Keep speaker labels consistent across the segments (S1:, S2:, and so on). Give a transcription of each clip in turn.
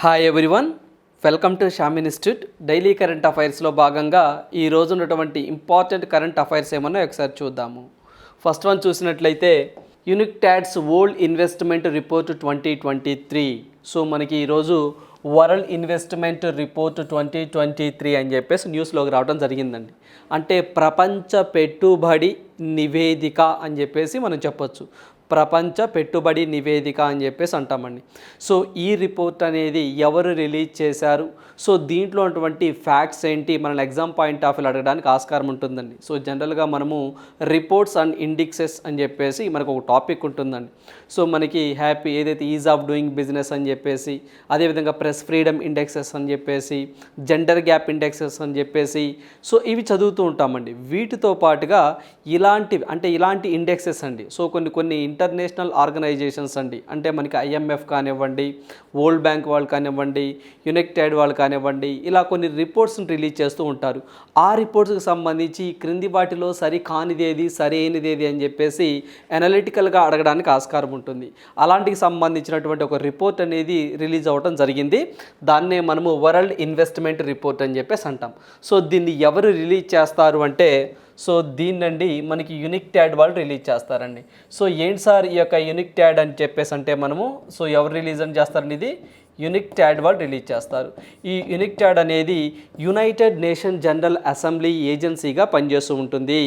S1: Hi everyone welcome to Sham institute daily current అఫైర్స్లో భాగంగా ఈ రోజు ఉన్నటువంటి ఇంపార్టెంట్ కరెంట్ అఫైర్స్ ఏమన్నా ఒకసారి చూద్దాము. ఫస్ట్ వన్ చూసినట్లయితే UNCTAD's world investment report twenty twenty three so మనకి ఈరోజు world investment report twenty twenty three అని చెప్పేసి న్యూస్లోకి రావడం జరిగిందండి. అంటే ప్రపంచ పెట్టుబడి నివేదిక అని చెప్పేసి మనం చెప్పొచ్చు. ప్రపంచ పెట్టుబడి నివేదిక అని చెప్పేసి అంటామండి. సో ఈ రిపోర్ట్ అనేది ఎవరు రిలీజ్ చేశారు? సో దీంట్లో ఉన్నటువంటి ఫ్యాక్ట్స్ ఏంటి? మన ఎగ్జామ్ పాయింట్ ఆఫ్ వ్యూ అడగడానికి ఆస్కారం ఉంటుందండి. సో జనరల్గా మనము రిపోర్ట్స్ అండ్ ఇండెక్సెస్ అని చెప్పేసి మనకు ఒక టాపిక్ ఉంటుందండి. సో మనకి హ్యాపీ ఏదైతే ఈజ్ ఆఫ్ డూయింగ్ బిజినెస్ అని చెప్పేసి అదేవిధంగా ప్రెస్ ఫ్రీడమ్ ఇండెక్సెస్ అని చెప్పేసి జెండర్ గ్యాప్ ఇండెక్సెస్ అని చెప్పేసి సో ఇవి చదువుతూ ఉంటామండి. వీటితో పాటుగా ఇలాంటివి అంటే ఇలాంటి ఇండెక్సెస్ అండి. సో కొన్ని కొన్ని ఇంటర్నేషనల్ ఆర్గనైజేషన్స్ అండి. అంటే మనకి ఐఎంఎఫ్ కానివ్వండి వరల్డ్ బ్యాంక్ వాళ్ళు కానివ్వండి యునైటెడ్ వాళ్ళు కానివ్వండి ఇలా కొన్ని రిపోర్ట్స్ని రిలీజ్ చేస్తూ ఉంటారు. ఆ రిపోర్ట్స్కి సంబంధించి క్రింది వాటిలో సరి కానిదేది సరైనదేది అని చెప్పేసి అనలిటికల్గా అడగడానికి ఆస్కారం ఉంటుంది. అలాంటికి సంబంధించినటువంటి ఒక రిపోర్ట్ అనేది రిలీజ్ అవ్వడం జరిగింది. దాన్నే మనము వరల్డ్ ఇన్వెస్ట్మెంట్ రిపోర్ట్ అని చెప్పేసి అంటాం. సో దీన్ని ఎవరు రిలీజ్ చేస్తారు అంటే సో దీన్నండి మనకి యునిక్ ట్యాడ్ వాళ్ళు రిలీజ్ చేస్తారండి. సో ఏంటి సార్ ఈ యొక్క యునిక్ ట్యాడ్ అని చెప్పేసి అంటే మనము సో ఎవరు రిలీజ్ అని చేస్తారండి ఇది? యునిక్ ట్యాడ్ వాళ్ళు రిలీజ్ చేస్తారు. ఈ యునిక్ ట్యాడ్ అనేది యునైటెడ్ నేషన్ జనరల్ అసెంబ్లీ ఏజెన్సీగా పనిచేస్తూ ఉంటుంది.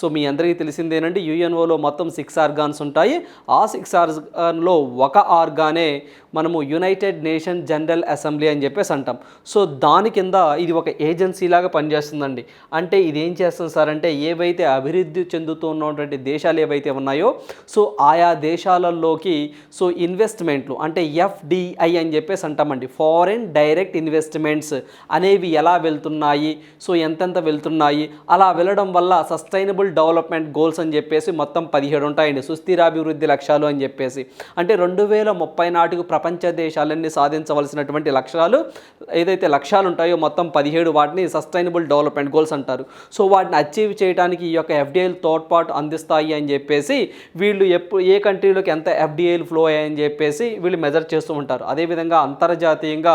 S1: సో మీ అందరికీ తెలిసిందేనండి యుఎన్ఓలో మొత్తం సిక్స్ ఆర్గాన్స్ ఉంటాయి. ఆ సిక్స్ ఆర్గాన్లో ఒక ఆర్గానే మనము యునైటెడ్ నేషన్ జనరల్ అసెంబ్లీ అని చెప్పేసి అంటాం. సో దాని కింద ఇది ఒక ఏజెన్సీ లాగా పనిచేస్తుందండి. అంటే ఇది ఏం చేస్తుంది సార్ అంటే ఏవైతే అభివృద్ధి చెందుతున్నటువంటి దేశాలు ఏవైతే ఉన్నాయో సో ఆయా దేశాలలోకి సో ఇన్వెస్ట్మెంట్లు అంటే ఎఫ్డిఐ అని చెప్పేసి అంటామండి. ఫారెన్ డైరెక్ట్ ఇన్వెస్ట్మెంట్స్ అనేవి ఎలా వెళ్తున్నాయి? సో ఎంతెంత వెళ్తున్నాయి? అలా వెళ్ళడం వల్ల సస్టైనబుల్ డెవలప్మెంట్ గోల్స్ అని చెప్పేసి మొత్తం పదిహేడు ఉంటాయండి. సుస్థిరాభివృద్ధి లక్ష్యాలు అని చెప్పేసి. అంటే రెండు వేల ముప్పై నాటికి ప్రపంచ దేశాలన్నీ సాధించవలసినటువంటి లక్ష్యాలు ఏదైతే లక్ష్యాలు ఉంటాయో మొత్తం పదిహేడు వాటిని సస్టైనబుల్ డెవలప్మెంట్ గోల్స్ అంటారు. సో వాటిని అచీవ్ చేయడానికి ఈ యొక్క ఎఫ్డిఐలు తోడ్పాటు అందిస్తాయి అని చెప్పేసి వీళ్ళు ఎప్పుడు ఏ కంట్రీలోకి ఎంత ఎఫ్డిఐలు ఫ్లో అయ్యాయని చెప్పేసి వీళ్ళు మెజర్ చేస్తూ ఉంటారు. అదేవిధంగా అంతర్జాతీయంగా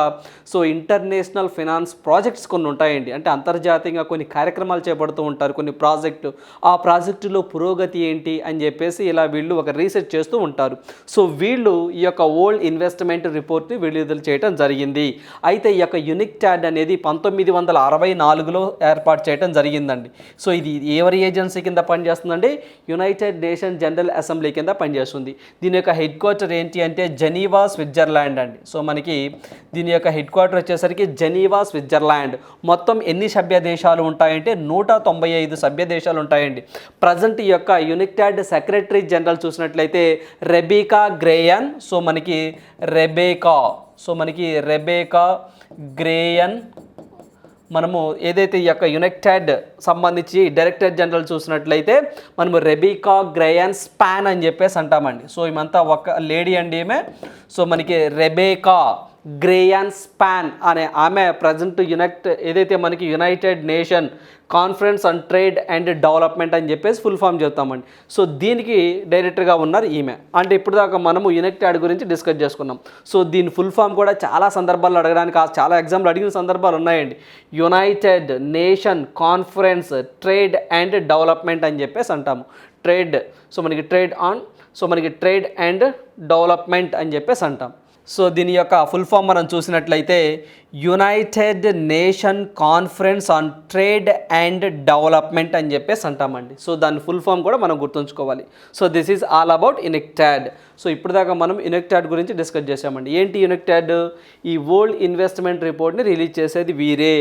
S1: సో ఇంటర్నేషనల్ ఫినాన్స్ ప్రాజెక్ట్స్ కొన్ని ఉంటాయండి. అంటే అంతర్జాతీయంగా కొన్ని కార్యక్రమాలు చేపడుతూ ఉంటారు కొన్ని ప్రాజెక్టు. ఆ ప్రాజెక్టులో పురోగతి ఏంటి అని చెప్పేసి ఇలా వీళ్ళు ఒక రీసెర్చ్ చేస్తూ ఉంటారు. సో వీళ్ళు ఈ యొక్క ఓల్డ్ ఇన్వెస్ట్మెంట్ రిపోర్ట్ని విడుదల చేయడం జరిగింది. అయితే ఈ యొక్క యునిక్ ట్యాడ్ అనేది పంతొమ్మిది వందల అరవై నాలుగులో ఏర్పాటు చేయడం జరిగిందండి. సో ఇది ఎవరి ఏజెన్సీ కింద పనిచేస్తుందండి? యునైటెడ్ నేషన్ జనరల్ అసెంబ్లీ కింద పనిచేస్తుంది. దీని యొక్క హెడ్ క్వార్టర్ ఏంటి అంటే జెనీవా స్విట్జర్లాండ్ అండి. సో మనకి దీని యొక్క హెడ్ క్వార్టర్ వచ్చేసరికి జెనీవా స్విట్జర్లాండ్. మొత్తం ఎన్ని సభ్య దేశాలు ఉంటాయంటే నూట తొంభై ఐదు సభ్య దేశాలు ఉంటాయండి. ప్రజెంట్ ఈ యొక్క యునిక్టాడ్ సెక్రటరీ జనరల్ చూసినట్లయితే రెబీకా గ్రేయన్ సో మనకి రెబేకా సో మనకి రెబేకా గ్రేయన్ మనము ఏదైతే ఈ యొక్క యునెక్టెడ్ సంబంధించి డైరెక్టర్ జనరల్ చూసినట్లయితే మనము రెబీకా గ్రయన్ స్పాన్ అని చెప్పేసి అంటామండి. సో ఇమంతా ఒక లేడీ అండి ఈమె. సో మనకి రెబేకా గ్రేయాన్ స్పాన్ అనే ఆమె ప్రజెంట్ యునైట్ ఏదైతే మనకి united nation conference on trade and development అని చెప్పేసి ఫుల్ ఫామ్ చెప్తామండి సో దీనికి డైరెక్టర్గా ఉన్నారు ఈమె. అంటే ఇప్పుడు దాకా మనము యునైటెడ్ గురించి డిస్కస్ చేసుకున్నాం. సో దీని ఫుల్ ఫామ్ కూడా చాలా సందర్భాల్లో అడగడానికి చాలా ఎగ్జామ్లు అడిగిన సందర్భాలు ఉన్నాయండి. United nation conference trade and development అని చెప్పేసి అంటాము. ట్రేడ్ సో మనకి ట్రేడ్ ఆన్ సో మనకి ట్రేడ్ అండ్ డెవలప్మెంట్ అని చెప్పేసి అంటాం. సో దీని యొక్క ఫుల్ ఫామ్ మనం చూసినట్లయితే united nation conference on trade and development అని చెప్పేసి అంటామండి. సో దాని ఫుల్ ఫామ్ కూడా మనం గుర్తుంచుకోవాలి. So this is all about UNCTAD so ఇప్పుడు దాకా మనం ఇనెక్టాడ్ గురించి డిస్కస్ చేసామండి ఏంటి ఇనెక్టాడ్ ఈ వరల్డ్ ఇన్వెస్ట్మెంట్ రిపోర్ట్ని రిలీజ్ చేసేది వీరే.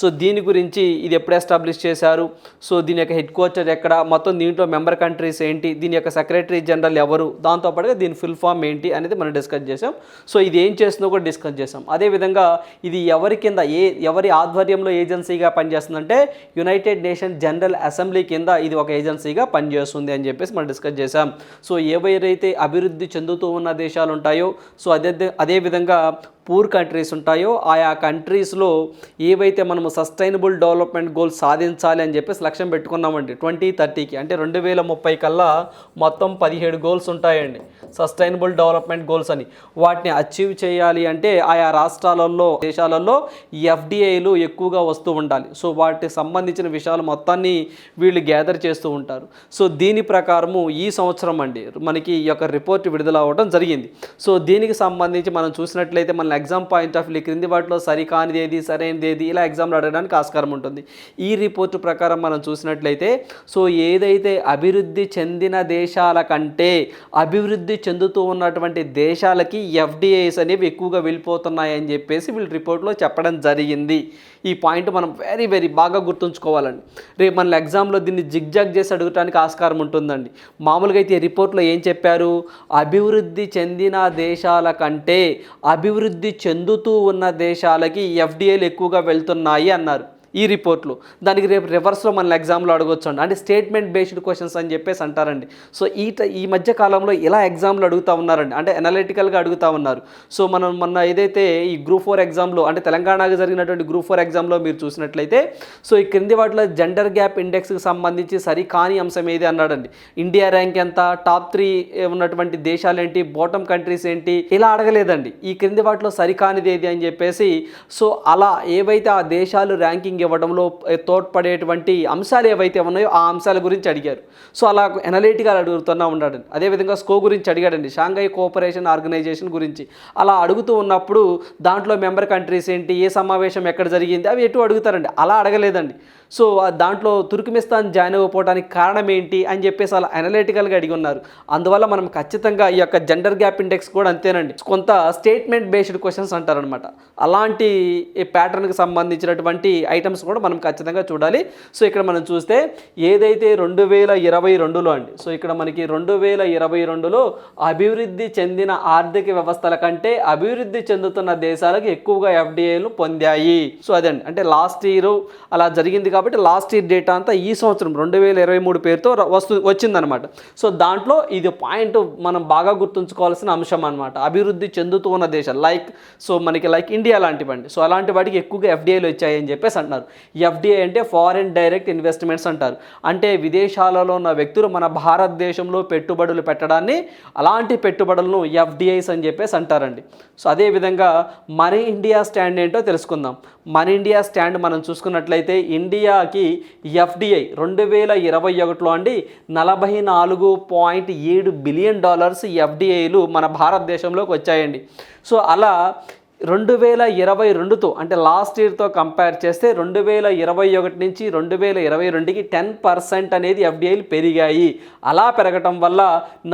S1: సో దీని గురించి ఇది ఎప్పుడు ఎస్టాబ్లిష్ చేశారు? సో దీని యొక్క హెడ్ క్వార్టర్ ఎక్కడ? మొత్తం దీంట్లో మెంబర్ కంట్రీస్ ఏంటి? దీని యొక్క సెక్రటరీ జనరల్ ఎవరు? దాంతోపాటుగా దీని ఫుల్ ఫామ్ ఏంటి అనేది మనం డిస్కస్ చేసాం సో ఇది ఏం చేస్తుందో కూడా డిస్కస్ చేసాం అదేవిధంగా ఇది ఎవరి కింద ఏ ఎవరి ఆధ్వర్యంలో ఏజెన్సీగా పనిచేస్తుందంటే యునైటెడ్ నేషన్ జనరల్ అసెంబ్లీ కింద ఇది ఒక ఏజెన్సీగా పనిచేస్తుంది అని చెప్పేసి మనం డిస్కస్ చేసాం సో ఏవైతే అభివృద్ధి చెందుతూ ఉన్న దేశాలు ఉంటాయో సో అదే అదేవిధంగా పూర్ కంట్రీస్ ఉంటాయో ఆయా కంట్రీస్లో ఏవైతే మనము సస్టైనబుల్ డెవలప్మెంట్ గోల్స్ సాధించాలి అని చెప్పేసి లక్ష్యం పెట్టుకున్నామండి. ట్వంటీ థర్టీకి అంటే రెండు వేల ముప్పై కల్లా మొత్తం పదిహేడు గోల్స్ ఉంటాయండి. సస్టైనబుల్ డెవలప్మెంట్ గోల్స్ అని. వాటిని అచీవ్ చేయాలి అంటే ఆయా రాష్ట్రాలలో దేశాలలో ఎఫ్డిఐలు ఎక్కువగా వస్తూ ఉండాలి. సో వాటికి సంబంధించిన విషయాలు మొత్తాన్ని వీళ్ళు గ్యాదర్ చేస్తూ ఉంటారు. సో దీని ప్రకారము ఈ సంవత్సరం అండి మనకి ఈ యొక్క రిపోర్ట్ విడుదల అవ్వడం జరిగింది. సో దీనికి సంబంధించి మనం చూసినట్లయితే మన ఎగ్జామ్ పాయింట్ ఆఫ్ వ్యూ క్రింది వాటిలో సరికానిది ఏది సరైనది ఏది ఇలా ఎగ్జామ్లు అడగడానికి ఆస్కారం ఉంటుంది. ఈ రిపోర్టు ప్రకారం మనం చూసినట్లయితే సో ఏదైతే అభివృద్ధి చెందిన దేశాల కంటే అభివృద్ధి చెందుతూ ఉన్నటువంటి దేశాలకి ఎఫ్డిఐస్ అనేవి ఎక్కువగా వెళ్ళిపోతున్నాయని చెప్పేసి వీళ్ళు రిపోర్ట్లో చెప్పడం జరిగింది. ఈ పాయింట్ మనం వెరీ వెరీ బాగా గుర్తుంచుకోవాలండి. రేపు మన ఎగ్జామ్లో దీన్ని జిగ్జాగ్ చేసి అడగటానికి ఆస్కారం ఉంటుందండి. మామూలుగా అయితే రిపోర్ట్లో ఏం చెప్పారు? అభివృద్ధి చెందిన దేశాల కంటే అభివృద్ధి చెందుతూ ఉన్న దేశాలకి ఎఫ్డిఏలు ఎక్కువగా వెళ్తున్నాయి అన్నారు. ఈ రిపోర్ట్లు. దానికి రేపు రివర్స్లో మన ఎగ్జామ్లో అడగొచ్చు అండి అంటే స్టేట్మెంట్ బేస్డ్ క్వశ్చన్స్ అని చెప్పేసి అంటారండి. సో ఈ ఈ మధ్య కాలంలో ఇలా ఎగ్జామ్లు అడుగుతూ ఉన్నారండి. అంటే అనలిటికల్గా అడుగుతూ ఉన్నారు. సో మనం మొన్న ఏదైతే ఈ గ్రూప్ ఫోర్ ఎగ్జామ్లో అంటే తెలంగాణకు జరిగినటువంటి గ్రూప్ ఫోర్ ఎగ్జామ్లో మీరు చూసినట్లయితే సో ఈ క్రింది వాటిలో జెండర్ గ్యాప్ ఇండెక్స్కి సంబంధించి సరికాని అంశం ఏది అన్నాడండి. ఇండియా ర్యాంక్ ఎంత టాప్ త్రీ ఉన్నటువంటి దేశాలు ఏంటి బాటమ్ కంట్రీస్ ఏంటి ఇలా అడగలేదండి. ఈ క్రింది వాటిలో సరికానిది ఏది అని చెప్పేసి సో అలా ఏవైతే ఆ దేశాలు ర్యాంకింగ్ ఇవ్వడంలో తోడ్పడేటువంటి అంశాలు ఏవైతే ఉన్నాయో ఆ అంశాల గురించి అడిగారు. సో అలా ఎనలిటికల్ అడుగుతున్నా ఉన్నాడు అదేవిధంగా స్కో గురించి అడిగాడండి. షాంఘై కోఆపరేషన్ ఆర్గనైజేషన్ గురించి. అలా అడుగుతూ ఉన్నప్పుడు దాంట్లో మెంబర్ కంట్రీస్ ఏంటి ఏ సమావేశం ఎక్కడ జరిగింది అవి ఎటు అడుగుతారండి? అలా అడగలేదండి. సో దాంట్లో తుర్కిమిస్తాన్ జాయిన్ అవ్వకపోవడానికి కారణం ఏంటి అని చెప్పేసి అలా అనలిటికల్గా అడిగి ఉన్నారు. అందువల్ల మనం ఖచ్చితంగా ఈ యొక్క జెండర్ గ్యాప్ ఇండెక్స్ కూడా అంతేనండి. కొంత స్టేట్మెంట్ బేస్డ్ క్వశ్చన్స్ అంటారనమాట అలాంటి ప్యాటర్న్కి సంబంధించినటువంటి ఐటమ్స్ కూడా మనం ఖచ్చితంగా చూడాలి. సో ఇక్కడ మనం చూస్తే ఏదైతే రెండు వేల ఇరవై రెండులో అండి సో ఇక్కడ మనకి రెండు వేల ఇరవై రెండులో అభివృద్ధి చెందిన ఆర్థిక వ్యవస్థల కంటే అభివృద్ధి చెందుతున్న దేశాలకు ఎక్కువగా ఎఫ్డిఐలు పొందాయి. సో అదండి. అంటే లాస్ట్ ఇయర్ అలా జరిగింది కాబట్టి లాస్ట్ ఇయర్ డేటా అంతా ఈ సంవత్సరం రెండు వేల ఇరవై మూడు పేరుతో వస్తు వచ్చిందనమాట సో దాంట్లో ఇది పాయింట్ మనం బాగా గుర్తుంచుకోవాల్సిన అంశం అనమాట అభివృద్ధి చెందుతూ ఉన్న దేశాలు లైక్ సో మనకి లైక్ ఇండియా లాంటివండి. సో అలాంటి వాటికి ఎక్కువగా ఎఫ్డిఐలు వచ్చాయని చెప్పేసి అంటున్నారు. ఎఫ్డిఐ అంటే ఫారిన్ డైరెక్ట్ ఇన్వెస్ట్మెంట్స్ అంటారు. అంటే విదేశాలలో ఉన్న వ్యక్తులు మన భారతదేశంలో పెట్టుబడులు పెట్టడాన్ని అలాంటి పెట్టుబడులను ఎఫ్డిఐస్ అని చెప్పేసి అంటారండి. సో అదేవిధంగా మన ఇండియా స్టాండ్ ఏంటో తెలుసుకుందాం. మన ఇండియా స్టాండ్ మనం చూసుకున్నట్లయితే ఇండియా ఇండియాకి ఎఫ్డిఐ రెండు వేల ఇరవై ఒకటిలో అండి నలభై నాలుగు పాయింట్ ఏడు బిలియన్ డాలర్స్ ఎఫ్డిఐలు మన భారతదేశంలోకి వచ్చాయండి. సో అలా రెండు వేల ఇరవై రెండుతో అంటే లాస్ట్ ఇయర్తో కంపేర్ చేస్తే రెండు వేల ఇరవై ఒకటి నుంచి రెండు వేల ఇరవై రెండుకి టెన్ పర్సెంట్ అనేది ఎఫ్డిఐలు పెరిగాయి. అలా పెరగటం వల్ల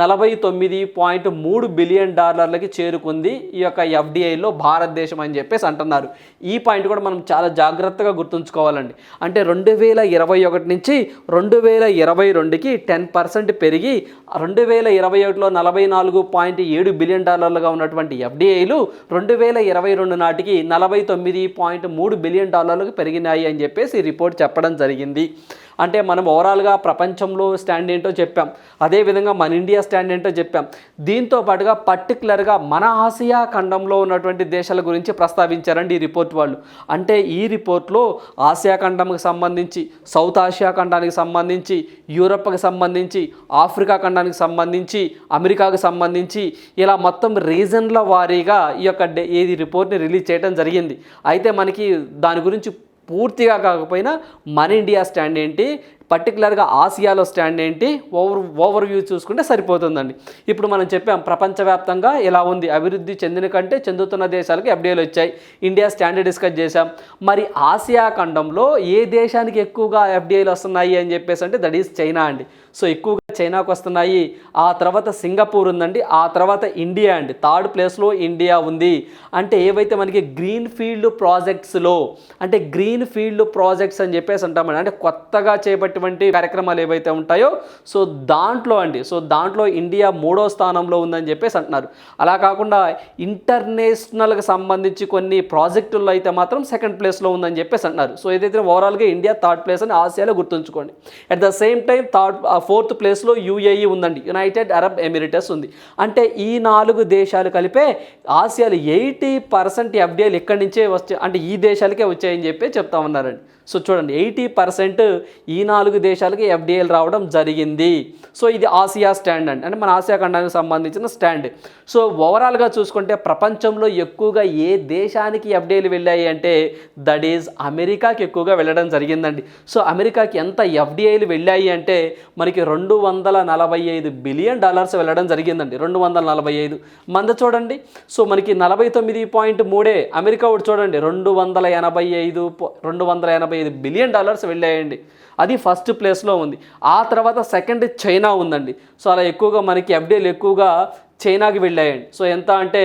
S1: నలభై తొమ్మిది పాయింట్ మూడు బిలియన్ డాలర్లకి చేరుకుంది ఈ యొక్క ఎఫ్డిఐలో భారతదేశం అని చెప్పేసి అంటున్నారు. ఈ పాయింట్ కూడా మనం చాలా జాగ్రత్తగా గుర్తుంచుకోవాలండి. అంటే రెండు వేల ఇరవై ఒకటి నుంచి రెండు వేల ఇరవై రెండుకి టెన్ పర్సెంట్ పెరిగి రెండు వేల ఇరవై ఒకటిలో నలభై నాలుగు పాయింట్ ఏడు బిలియన్ డాలర్లుగా ఉన్నటువంటి ఎఫ్డిఐలు రెండు వేల ఇరవై రెండు నాటికి నలభై తొమ్మిది పాయింట్ మూడు బిలియన్ డాలర్లకు పెరిగినాయి అని చెప్పేసి రిపోర్ట్ చెప్పడం జరిగింది. అంటే మనం ఓవరాల్గా ప్రపంచంలో స్టాండ్ ఏంటో చెప్పాం. అదేవిధంగా మన ఇండియా స్టాండ్ ఏంటో చెప్పాం. దీంతో పాటుగా పర్టికులర్గా మన ఆసియా ఖండంలో ఉన్నటువంటి దేశాల గురించి ప్రస్తావించారండి ఈ రిపోర్ట్ వాళ్ళు. అంటే ఈ రిపోర్ట్లో ఆసియా ఖండంకి సంబంధించి సౌత్ ఆసియా ఖండానికి సంబంధించి యూరప్కి సంబంధించి ఆఫ్రికా ఖండానికి సంబంధించి అమెరికాకు సంబంధించి ఇలా మొత్తం రీజన్ల వారీగా ఈ యొక్క డే- ఈ రిపోర్ట్ని రిలీజ్ చేయడం జరిగింది. అయితే మనకి దాని గురించి పూర్తిగా కాకపోయినా మన ఇండియా స్టాండ్ ఏంటి? పర్టికులర్గా ఆసియాలో స్టాండ్ ఏంటి? ఓవర్ ఓవర్ వ్యూ చూసుకుంటే సరిపోతుందండి. ఇప్పుడు మనం చెప్పాం ప్రపంచవ్యాప్తంగా ఎలా ఉంది? అభివృద్ధి చెందిన కంటే చెందుతున్న దేశాలకు ఎఫ్డీఏలు వచ్చాయి. ఇండియా స్టాండ్ డిస్కస్ చేశాం. మరి ఆసియా ఖండంలో ఏ దేశానికి ఎక్కువగా ఎఫ్డీఐలు వస్తున్నాయి అని చెప్పేసి అంటే దట్ ఈస్ చైనా అండి. సో ఎక్కువగా చైనాకు వస్తున్నాయి. ఆ తర్వాత సింగపూర్ ఉందండి. ఆ తర్వాత ఇండియా అండి. థర్డ్ ప్లేస్లో ఇండియా ఉంది. అంటే ఏవైతే మనకి గ్రీన్ ఫీల్డ్ ప్రాజెక్ట్స్లో అంటే గ్రీన్ ఫీల్డ్ ప్రాజెక్ట్స్ అని చెప్పేసి అంటామండి అంటే కొత్తగా చేపట్టినటువంటి కార్యక్రమాలు ఏవైతే ఉంటాయో సో దాంట్లో అండి. సో దాంట్లో ఇండియా మూడో స్థానంలో ఉందని చెప్పేసి అంటున్నారు. అలా కాకుండా ఇంటర్నేషనల్కి సంబంధించి కొన్ని ప్రాజెక్టుల్లో అయితే మాత్రం సెకండ్ ప్లేస్లో ఉందని చెప్పేసి అంటున్నారు. సో ఏదైతే ఓవరాల్గా ఇండియా థర్డ్ ప్లేస్ అని ఆసియాలో గుర్తుంచుకోండి. At the same time third fourth ప్లేస్లో యూఏఈ ఉందండి. యునైటెడ్ అరబ్ ఎమిరేటస్ ఉంది. అంటే ఈ నాలుగు దేశాలు కలిపే ఆసియాలో ఎయిటీ పర్సెంట్ ఎఫ్డిఐలు ఇక్కడి నుంచే వచ్చే అంటే ఈ దేశాలకే వచ్చాయని చెప్పి చెప్తా ఉన్నారండి. సో చూడండి ఎయిటీ పర్సెంట్ ఈ నాలుగు దేశాలకి ఎఫ్డిఐలు రావడం జరిగింది. సో ఇది ఆసియా స్టాండ్ అండి. అంటే మన ఆసియా ఖండానికి సంబంధించిన స్టాండ్. సో ఓవరాల్గా చూసుకుంటే ప్రపంచంలో ఎక్కువగా ఏ దేశానికి ఎఫ్డిఐలు వెళ్ళాయి అంటే దట్ ఈజ్ అమెరికాకి ఎక్కువగా వెళ్ళడం జరిగిందండి. సో అమెరికాకి ఎంత ఎఫ్డిఐలు వెళ్ళాయి అంటే మనకి రెండు వందల నలభై ఐదు బిలియన్ డాలర్స్ వెళ్ళడం జరిగిందండి. రెండు వందల నలభై ఐదు. మంద చూడండి. సో మనకి నలభై తొమ్మిది పాయింట్ మూడే అమెరికా ఒకటి చూడండి. రెండు వందల ఎనభై ఐదు రెండు వందల ఎనభై ఐదు బిలియన్ డాలర్స్ వెళ్ళాయండి. అది ఫస్ట్ ప్లేస్లో ఉంది. ఆ తర్వాత సెకండ్ చైనా ఉందండి. సో అలా ఎక్కువగా మనకి ఎఫ్డీలు ఎక్కువగా చైనాకి వెళ్ళాయండి. సో ఎంత అంటే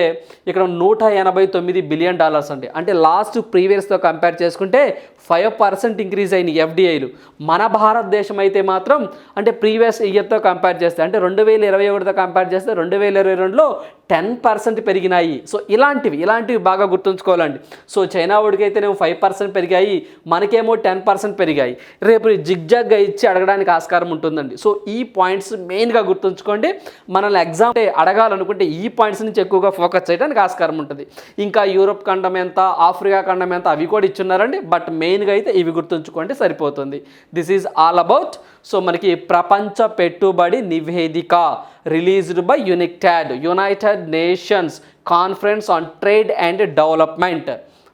S1: ఇక్కడ నూట ఎనభై తొమ్మిది బిలియన్ డాలర్స్ అండి. అంటే లాస్ట్ ప్రీవియస్తో కంపేర్ చేసుకుంటే ఫైవ్ పర్సెంట్ ఇంక్రీజ్ అయిన ఎఫ్డిఐలు. మన భారతదేశం అయితే మాత్రం అంటే ప్రీవియస్ ఇయర్తో కంపేర్ చేస్తే అంటే రెండు వేల ఇరవై ఒకటితో కంపేర్ చేస్తే రెండు వేల ఇరవై రెండులో టెన్ పర్సెంట్ పెరిగినాయి. సో ఇలాంటివి ఇలాంటివి బాగా గుర్తుంచుకోవాలండి. సో చైనా వాడికి అయితేనేమో ఫైవ్ పర్సెంట్ పెరిగాయి మనకేమో టెన్ పర్సెంట్ పెరిగాయి. రేపు జిగ్జాగ్గా ఇచ్చి అడగడానికి ఆస్కారం ఉంటుందండి. సో ఈ పాయింట్స్ మెయిన్గా గుర్తుంచుకోండి. మనల్ని ఎగ్జామ్ అడగ అడగాలనుకుంటే ఈ పాయింట్స్ నుంచి ఎక్కువగా ఫోకస్ చేయడానికి ఆస్కారం ఉంటుంది. ఇంకా యూరోప్ ఖండం ఎంత ఆఫ్రికా ఖండం ఎంత అవి కూడా ఇచ్చున్నారండి. బట్ మెయిన్గా అయితే ఇవి గుర్తుంచుకోండి సరిపోతుంది. This is all about so మనకి ప్రపంచ పెట్టుబడి నివేదిక released by UNCTAD united nations conference on trade and development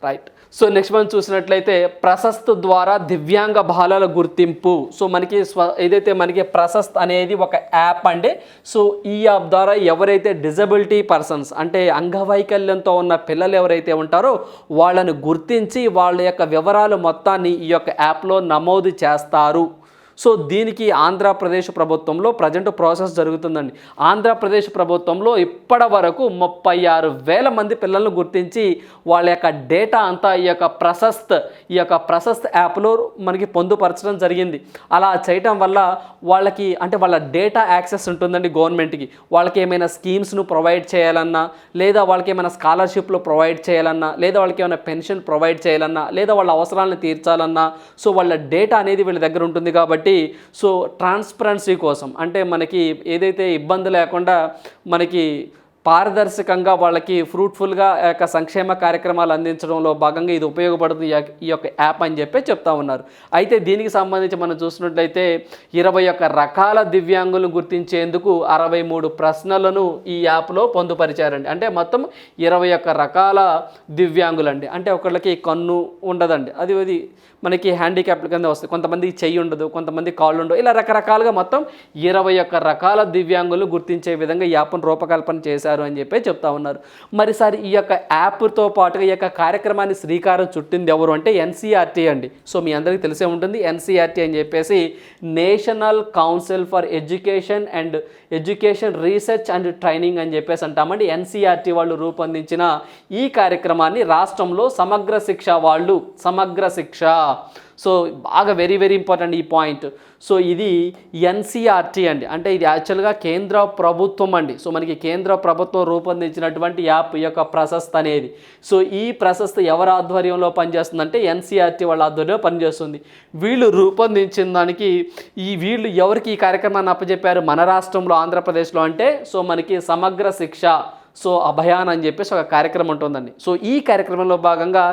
S1: right so next మనం చూసినట్లయితే ప్రశస్త్ ద్వారా దివ్యాంగ బాలల గుర్తింపు. సో మనకి స్వ ఏదైతే మనకి ప్రశస్త్ అనేది ఒక యాప్ అండి. సో ఈ యాప్ ద్వారా ఎవరైతే డిజబిలిటీ పర్సన్స్ అంటే అంగవైకల్యంతో ఉన్న పిల్లలు ఎవరైతే ఉంటారో వాళ్ళని గుర్తించి వాళ్ళ యొక్క వివరాలు మొత్తాన్ని ఈ యొక్క యాప్లో నమోదు చేస్తారు. సో దీనికి ఆంధ్రప్రదేశ్ ప్రభుత్వంలో ప్రజెంట్ ప్రాసెస్ జరుగుతుందండి. ఆంధ్రప్రదేశ్ ప్రభుత్వంలో ఇప్పటి వరకు ముప్పై ఆరు వేల మంది పిల్లలను గుర్తించి వాళ్ళ యొక్క డేటా అంతా ఈ యొక్క ప్రశస్త్ ఈ యొక్క ప్రశస్త్ యాప్లో మనకి పొందుపరచడం జరిగింది. అలా చేయటం వల్ల వాళ్ళకి అంటే వాళ్ళ డేటా యాక్సెస్ ఉంటుందండి గవర్నమెంట్కి. వాళ్ళకి ఏమైనా స్కీమ్స్ను ప్రొవైడ్ చేయాలన్నా లేదా వాళ్ళకి ఏమైనా స్కాలర్షిప్లు ప్రొవైడ్ చేయాలన్నా లేదా వాళ్ళకి ఏమైనా పెన్షన్ ప్రొవైడ్ చేయాలన్నా లేదా వాళ్ళ అవసరాలను తీర్చాలన్నా సో వాళ్ళ డేటా అనేది వీళ్ళ దగ్గర ఉంటుంది కాబట్టి సో ట్రాన్స్పరెన్సీ కోసం అంటే మనకి ఏదైతే ఇబ్బంది లేకుండా మనకి పారదర్శకంగా వాళ్ళకి ఫ్రూట్ఫుల్గా యొక్క సంక్షేమ కార్యక్రమాలు అందించడంలో భాగంగా ఇది ఉపయోగపడుతుంది ఈ యొక్క- యాప్ అని చెప్పి చెప్తా ఉన్నారు. అయితే దీనికి సంబంధించి మనం చూసినట్లయితే ఇరవై ఒక్క రకాల దివ్యాంగులను గుర్తించేందుకు అరవై మూడు ప్రశ్నలను ఈ యాప్లో పొందుపరిచారండి. అంటే మొత్తం ఇరవై ఒక్క రకాల దివ్యాంగులండి. అంటే ఒకళ్ళకి కన్ను ఉండదండి. అది అది మనకి హ్యాండిక్యాప్ కింద వస్తుంది కొంతమంది చెయ్యి ఉండదు కొంతమంది కాళ్ళు ఉండవు. ఇలా రకరకాలుగా మొత్తం ఇరవై ఒక్క రకాల దివ్యాంగులు గుర్తించే విధంగా ఈ యాప్ను రూపకల్పన చేశారు. అని చెప్పి చెప్తా ఉన్నారు. మరి సార్ ఈ యొక్క యాప్తో పాటుగా ఈ యొక్క కార్యక్రమాన్ని శ్రీకారం చుట్టింది ఎవరు అంటే ఎన్సీఆర్టీ అండి. సో మీ అందరికీ తెలిసే ఉంటుంది ఎన్సీఆర్టీ అని చెప్పేసి national council for education and education research and training అని చెప్పేసి అంటామండి. ఎన్సీఆర్టీ వాళ్ళు రూపొందించిన ఈ కార్యక్రమాన్ని రాష్ట్రంలో సమగ్ర శిక్ష వాళ్ళు సమగ్ర శిక్ష సో బాగా వెరీ వెరీ ఇంపార్టెంట్ ఈ పాయింట్ సో ఇది ఎన్సీఆర్టీ అండి. అంటే ఇది యాక్చువల్గా కేంద్ర ప్రభుత్వం అండి. సో మనకి కేంద్ర ప్రభుత్వం రూపొందించినటువంటి యాప్ ఈ యొక్క ప్రశస్త అనేది. సో ఈ ప్రశస్త ఎవరి ఆధ్వర్యంలో పనిచేస్తుందంటే ఎన్సీఆర్టీ వాళ్ళ ఆధ్వర్యంలో పనిచేస్తుంది. వీళ్ళు రూపొందించిన దానికి ఈ వీళ్ళు ఎవరికి ఈ కార్యక్రమాన్ని అప్పచెప్పారు మన రాష్ట్రంలో ఆంధ్రప్రదేశ్లో అంటే సో మనకి సమగ్ర శిక్ష సో అభయాన్ అని చెప్పేసి ఒక కార్యక్రమం ఉంటుందండి. సో ఈ కార్యక్రమంలో భాగంగా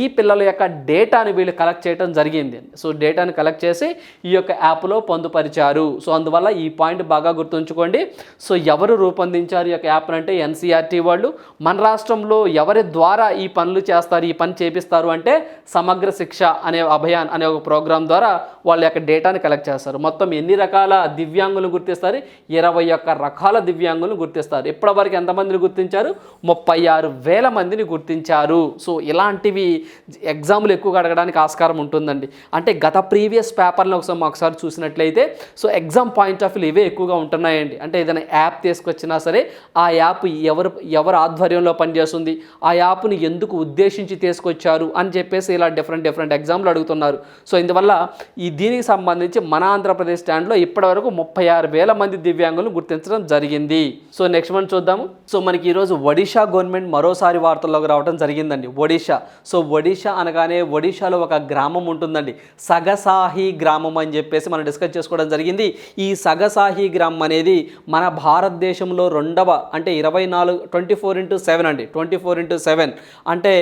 S1: ఈ పిల్లల యొక్క డేటాని వీళ్ళు కలెక్ట్ చేయడం జరిగింది. సో డేటాను కలెక్ట్ చేసి ఈ యొక్క యాప్లో పొందుపరిచారు. సో అందువల్ల ఈ పాయింట్ బాగా గుర్తుంచుకోండి. సో ఎవరు రూపొందించారు ఈ యొక్క యాప్ అంటే ఎన్సీఆర్టీ వాళ్ళు. మన రాష్ట్రంలో ఎవరి ద్వారా ఈ పనులు చేస్తారు ఈ పని చేపిస్తారు అంటే సమగ్ర శిక్ష అనే అభయాన్ అనే ఒక ప్రోగ్రాం ద్వారా వాళ్ళ యొక్క డేటాని కలెక్ట్ చేస్తారు. మొత్తం ఎన్ని రకాల దివ్యాంగులు గుర్తిస్తారు? ఇరవై ఒక్క రకాల దివ్యాంగులను గుర్తిస్తారు. ఇప్పటివరకు ఎంతమందిని గుర్తి గుర్తించారు. ముప్పై ఆరు వేల మందిని గుర్తించారు. సో ఇలాంటివి ఎగ్జామ్లు ఎక్కువగా అడగడానికి ఆస్కారం ఉంటుందండి. అంటే గత ప్రీవియస్ పేపర్లో ఒకసారి ఒకసారి చూసినట్లయితే so exam point of view ఇవే ఎక్కువగా ఉంటున్నాయండి. అంటే ఏదైనా యాప్ తీసుకొచ్చినా సరే ఆ యాప్ ఎవరు ఎవరు ఆధ్వర్యంలో పనిచేస్తుంది ఆ యాప్ని ఎందుకు ఉద్దేశించి తీసుకొచ్చారు అని చెప్పేసి ఇలా డిఫరెంట్ డిఫరెంట్ ఎగ్జామ్లు అడుగుతున్నారు. సో ఇందువల్ల ఈ దీనికి సంబంధించి మన ఆంధ్రప్రదేశ్ స్టాండ్లో ఇప్పటివరకు ముప్పై ఆరు వేల మంది దివ్యాంగులను గుర్తించడం జరిగింది. సో నెక్స్ట్ మనం చూద్దాము. సో మనకి ఈరోజు ఒడిషా గవర్నమెంట్ మరోసారి వార్తల్లోకి రావడం జరిగిందండి. ఒడిషా సో ఒడిషా అనగానే ఒడిషాలో ఒక గ్రామం ఉంటుందండి. సగసాహి గ్రామం అని చెప్పేసి మనం డిస్కస్ చేసుకోవడం జరిగింది. ఈ సగసాహి గ్రామం అనేది మన భారతదేశంలో రెండవ అంటే ఇరవై నాలుగు ట్వంటీ ఫోర్ ఇంటూ సెవెన్ అండి. Twenty four into seven. అంటే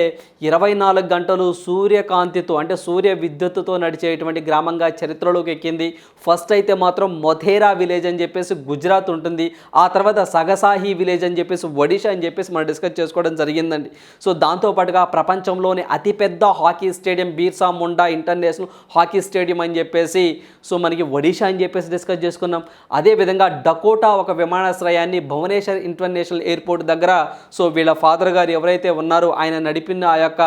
S1: ఇరవై నాలుగు గంటలు సూర్యకాంతితో అంటే సూర్య విద్యుత్తుతో నడిచేటువంటి గ్రామంగా చరిత్రలోకి ఎక్కింది. ఫస్ట్ అయితే మాత్రం మొథేరా విలేజ్ అని చెప్పేసి గుజరాత్ ఉంటుంది. ఆ తర్వాత సగసాహి విలేజ్ అని చెప్పేసి ఒడి ఒడిషా అని చెప్పేసి మనం డిస్కస్ చేసుకోవడం జరిగిందండి. సో దాంతోపాటుగా ప్రపంచంలోని అతిపెద్ద hockey stadium Birsa Munda international hockey stadium అని చెప్పేసి సో మనకి ఒడిషా అని చెప్పేసి డిస్కస్ చేసుకున్నాం. అదేవిధంగా డకోటా ఒక విమానాశ్రయాన్ని భువనేశ్వర్ ఇంటర్నేషనల్ ఎయిర్పోర్ట్ దగ్గర సో వీళ్ళ ఫాదర్ గారు ఎవరైతే ఉన్నారో ఆయన నడిపిన ఆ యొక్క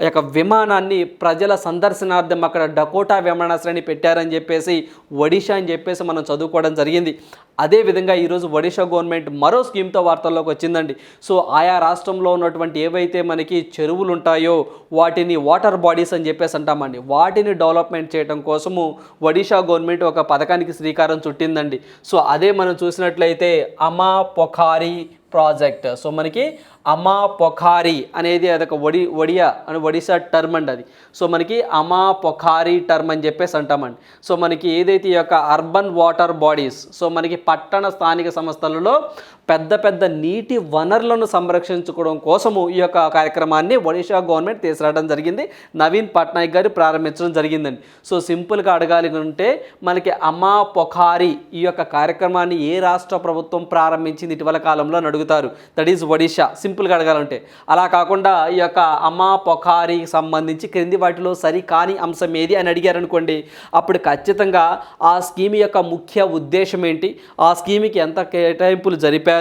S1: ఆ యొక్క విమానాన్ని ప్రజల సందర్శనార్థం అక్కడ డకోటా విమానాశ్రయాన్ని పెట్టారని చెప్పేసి ఒడిషా అని చెప్పేసి మనం చదువుకోవడం జరిగింది. అదేవిధంగా ఈరోజు ఒడిషా గవర్నమెంట్ మరో స్కీమ్తో వార్తల్లోకి వచ్చిందండి. సో ఆయా రాష్ట్రంలో ఉన్నటువంటి ఏవైతే మనకి చెరువులు ఉంటాయో వాటిని వాటర్ బాడీస్ అని చెప్పేసి అంటామండి. వాటిని డెవలప్మెంట్ చేయడం కోసము ఒడిషా గవర్నమెంట్ ఒక పథకానికి శ్రీకారం చుట్టిందండి. సో అదే మనం చూసినట్లయితే అమా పొఖారి ప్రాజెక్ట్. సో మనకి అమా పొఖారి అనేది అదొక ఒడి ఒడియా అని ఒడిశా టర్మ్ అండి అది. సో మనకి అమా పొఖారి టర్మ్ అని చెప్పేసి అంటామండి. సో మనకి ఏదైతే ఈ యొక్క అర్బన్ వాటర్ బాడీస్ సో మనకి పట్టణ స్థానిక సంస్థలలో పెద్ద పెద్ద నీటి వనరులను సంరక్షించుకోవడం కోసము ఈ యొక్క కార్యక్రమాన్ని ఒడిషా గవర్నమెంట్ తీసుకురావడం జరిగింది. నవీన్ పట్నాయక్ గారు ప్రారంభించడం జరిగిందండి. సో సింపుల్గా అడగాలి ఉంటే మనకి అమ్మా పొఖారి ఈ యొక్క కార్యక్రమాన్ని ఏ రాష్ట్ర ప్రభుత్వం ప్రారంభించింది ఇటీవల కాలంలో అని అడుగుతారు. That is Odisha. సింపుల్గా అడగాలంటే. అలా కాకుండా ఈ యొక్క అమ్మా పొఖారికి సంబంధించి క్రింది వాటిలో సరి కాని అంశం ఏది అని అడిగారు అనుకోండి అప్పుడు ఖచ్చితంగా ఆ స్కీమ్ యొక్క ముఖ్య ఉద్దేశం ఏంటి? ఆ స్కీమ్కి ఎంత కేటాయింపులు జరిపారు?